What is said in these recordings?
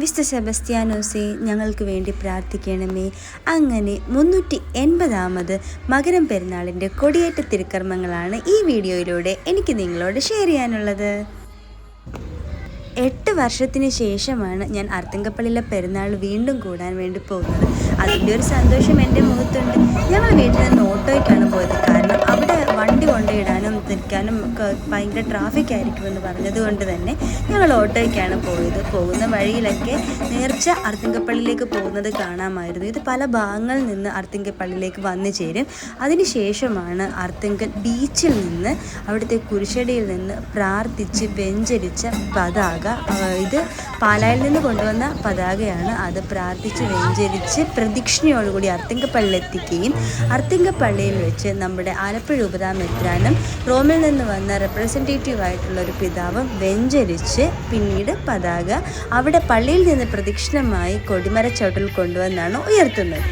വിശുദ്ധ സെബസ്ത്യാനോസെ ഞങ്ങൾക്ക് വേണ്ടി പ്രാർത്ഥിക്കണമേ. അങ്ങനെ മുന്നൂറ്റി എൺപതാമത് മകരം പെരുന്നാളിന്റെ കൊടിയേറ്റ തിരുക്കർമ്മങ്ങളാണ് ഈ വീഡിയോയിലൂടെ എനിക്ക് നിങ്ങളോട് ഷെയർ ചെയ്യാനുള്ളത്. എട്ട് വർഷത്തിന് ശേഷമാണ് ഞാൻ അർത്തങ്കപ്പള്ളിയിലെ പെരുന്നാൾ വീണ്ടും കൂടാൻ വേണ്ടി പോകുന്നത്. അതിന്റെ ഒരു സന്തോഷം എന്റെ മുഖത്തുണ്ട്. ഞങ്ങൾ ഭയങ്കര ട്രാഫിക് ആയിരിക്കുമെന്ന് പറഞ്ഞത് കൊണ്ട് തന്നെ ഞങ്ങൾ ഓട്ടോയ്ക്കാണ് പോയത്. പോകുന്ന വഴിയിലൊക്കെ നേർച്ച അർത്തിങ്കപ്പള്ളിയിലേക്ക് പോകുന്നത് കാണാമായിരുന്നു. ഇത് പല ഭാഗങ്ങളിൽ നിന്ന് അർത്തിങ്കപ്പള്ളിയിലേക്ക് വന്നു ചേരും. അതിനുശേഷമാണ് അർത്തിങ്കൽ ബീച്ചിൽ നിന്ന് അവിടുത്തെ കുരിശടിയിൽ നിന്ന് പ്രാർത്ഥിച്ച് വെഞ്ചരിച്ച പതാക ഇത് പാലായിൽ നിന്ന് കൊണ്ടുവന്ന പതാകയാണ്. അത് പ്രാർത്ഥിച്ച് വെഞ്ചരിച്ച് പ്രദക്ഷിണയോടുകൂടി അർത്തിങ്കപ്പള്ളിയിൽ എത്തിക്കുകയും അർത്തിങ്കപ്പള്ളിയിൽ വെച്ച് നമ്മുടെ ആലപ്പുഴ ഉപതാമെത്രാനും റോമിൽ നിന്ന് വന്ന റെപ്രസെന്റേറ്റീവ് ആയിട്ടുള്ള ഒരു പിതാവ് വെഞ്ചരിച്ച് പിന്നീട് പതാക അവിടെ പള്ളിയിൽ നിന്ന് പ്രദക്ഷിണമായി കൊടിമരച്ചോട്ടിൽ കൊണ്ടുവന്നാണ് ഉയർത്തുന്നത്.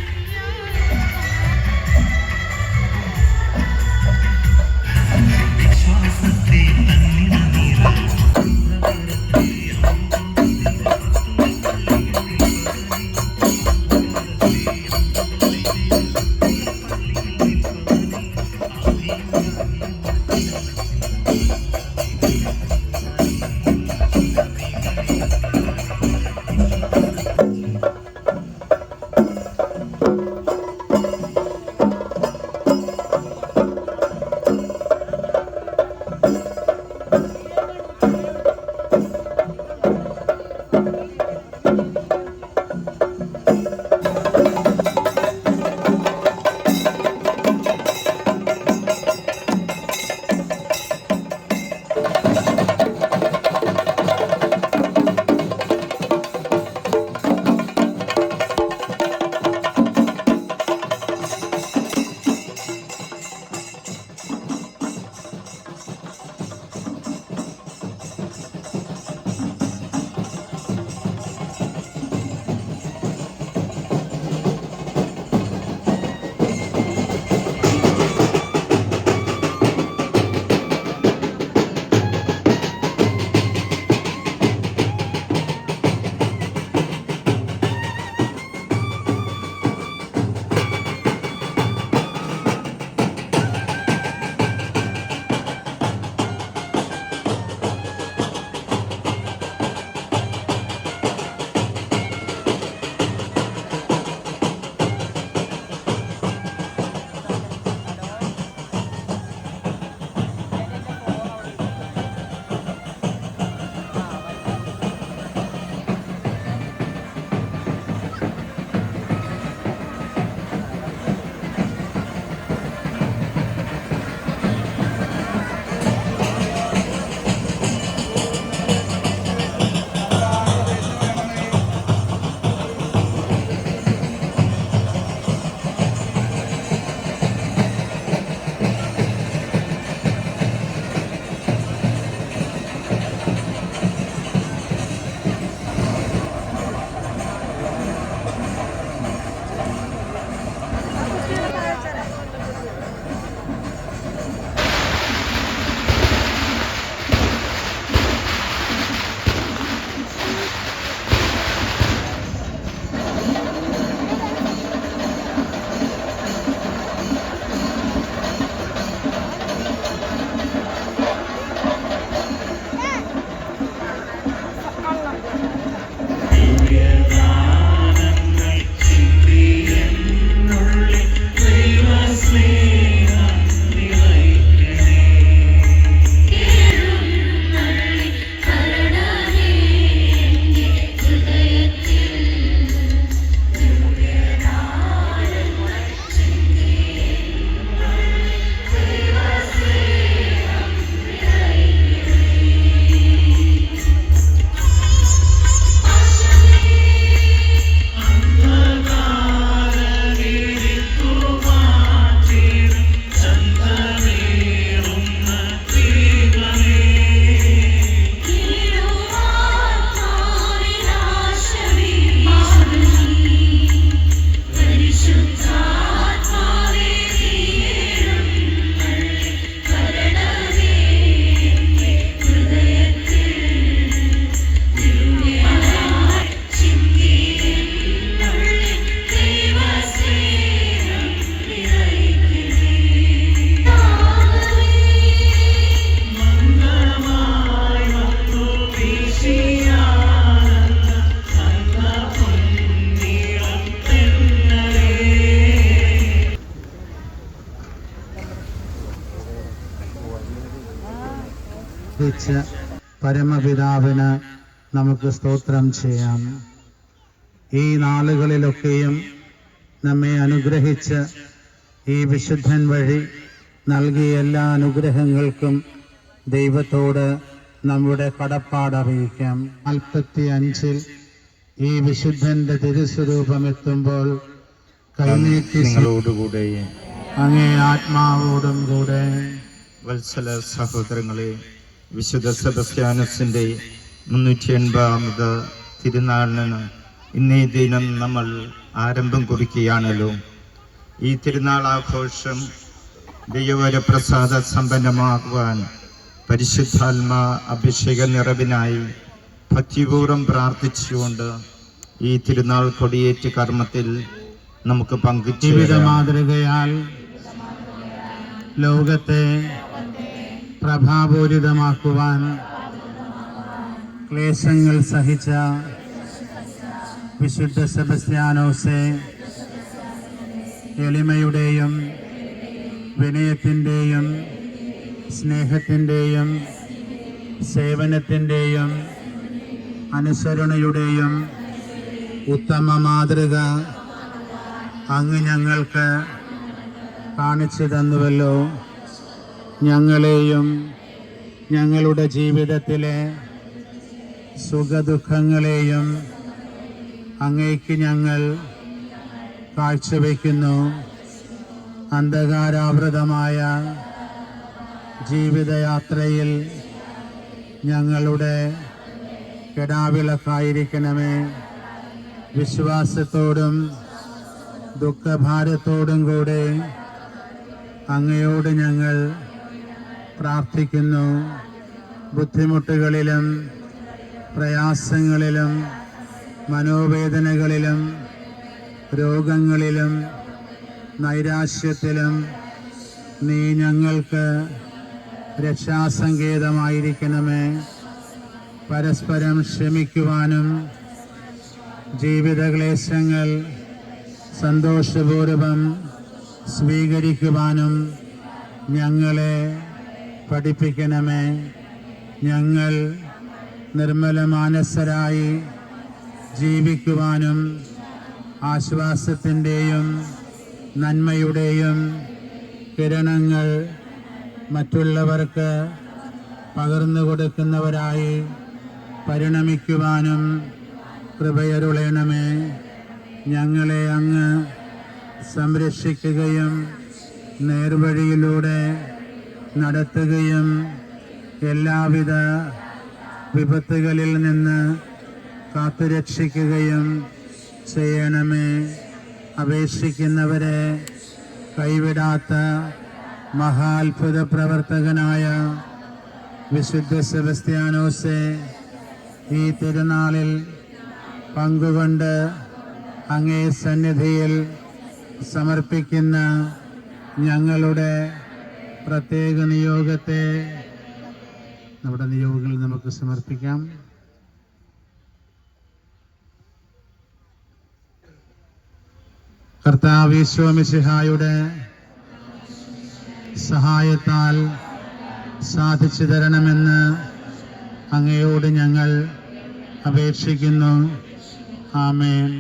അനുഗ്രഹിച്ച പരമപിതാവിന് നമുക്ക് സ്തോത്രം ചെയ്യാം. ഈ നാളുകളിലൊക്കെയും നമ്മെ അനുഗ്രഹിച്ച് ഈ വിശുദ്ധൻ വഴി നൽകിയ എല്ലാ അനുഗ്രഹങ്ങൾക്കും ദൈവത്തോട് നമ്മുടെ കടപ്പാടറിയിക്കാം നാൽപ്പത്തി അഞ്ചിൽ ഈ വിശുദ്ധന്റെ തിരുസ്വരൂപം എത്തുമ്പോൾ കൈനീട്ടി നിങ്ങളോടുകൂടെ അങ്ങേ ആത്മാവോടും കൂടെ വത്സല സഹോദരങ്ങളെ വിശുദ്ധ സെബസ്ത്യാനസിന്റെ മുന്നൂറ്റി എൺപതാമത് തിരുനാളിന് ഇന്നേ ദിനം നമ്മൾ ആരംഭം കുറിക്കുകയാണല്ലോ. ഈ തിരുനാൾ ആഘോഷം ദൈവവരപ്രസാദ സമ്പന്നമാകുവാൻ പരിശുദ്ധാത്മ അഭിഷേക നിറവിനായി ഭക്തിപൂർവം പ്രാർത്ഥിച്ചുകൊണ്ട് ഈ തിരുനാൾ കൊടിയേറ്റ് കർമ്മത്തിൽ നമുക്ക് പങ്കുചേരാം. മാതൃകയാൽ ലോകത്തെ പ്രഭാപൂരിതമാക്കുവാൻ ക്ലേശങ്ങൾ സഹിച്ച വിശുദ്ധ സെബസ്ത്യാനോസെ എളിമയുടെയും വിനയത്തിന്റെയും സ്നേഹത്തിന്റെയും സേവനത്തിന്റെയും അനുസരണയുടെയും ഉത്തമ മാതൃക അങ്ങ് ഞങ്ങൾക്ക് കാണിച്ചു തന്നുവല്ലോ. ഞങ്ങളെയും ഞങ്ങളുടെ ജീവിതത്തിലെ സുഖദുഃഖങ്ങളെയും അങ്ങേക്ക് ഞങ്ങൾ കാഴ്ചവെക്കുന്നു. അന്ധകാരാവൃതമായ ജീവിതയാത്രയിൽ ഞങ്ങളുടെ കെടാവിളക്കായിരിക്കണമേ. വിശ്വാസത്തോടും ദുഃഖഭാരത്തോടും കൂടെ അങ്ങയോട് ഞങ്ങൾ പ്രാർത്ഥിക്കുന്നു. ബുദ്ധിമുട്ടുകളിലും പ്രയാസങ്ങളിലും മനോവേദനകളിലും രോഗങ്ങളിലും നൈരാശ്യത്തിലും നീ ഞങ്ങൾക്ക് രക്ഷാസങ്കേതമായിരിക്കണമേ. പരസ്പരം ക്ഷമിക്കുവാനും ജീവിതക്ലേശങ്ങൾ സന്തോഷപൂർവം സ്വീകരിക്കുവാനും ഞങ്ങളെ പഠിപ്പിക്കണമേ. ഞങ്ങൾ നിർമ്മല മാനസരായി ജീവിക്കുവാനും ആശ്വാസത്തിന്റെയും നന്മയുടെയും കിരണങ്ങൾ മറ്റുള്ളവർക്ക് പകർന്നു കൊടുക്കുന്നവരായി പരിണമിക്കുവാനും കൃപയരുളയണമേ ഞങ്ങളെ അങ്ങ് സംരക്ഷിക്കുകയും നേർവഴിയിലൂടെ നടത്തുകയും എല്ലാവിധ വിപത്തുകളിൽ നിന്ന് കാത്തുരക്ഷിക്കുകയും ചെയ്യണമേ. അപേക്ഷിക്കുന്നവരെ കൈവിടാത്ത മഹാത്ഭുത പ്രവർത്തകനായ വിശുദ്ധ സെബസ്ത്യാനോസെ ഈ തിരുനാളിൽ പങ്കുകൊണ്ട് അങ്ങേ സന്നിധിയിൽ സമർപ്പിക്കുന്ന ഞങ്ങളുടെ പ്രത്യേക നിയോഗത്തെ നമ്മുടെ നിയോഗങ്ങൾ നമുക്ക് സമർപ്പിക്കാം. കർത്താവിശ്വമിസിഹായുടെ സഹായത്താൽ സാധിച്ചു തരണമെന്ന് അങ്ങയോട് ഞങ്ങൾ അപേക്ഷിക്കുന്നു. ആമേൻ.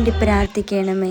വേണ്ടി പ്രാർത്ഥിക്കണമേ.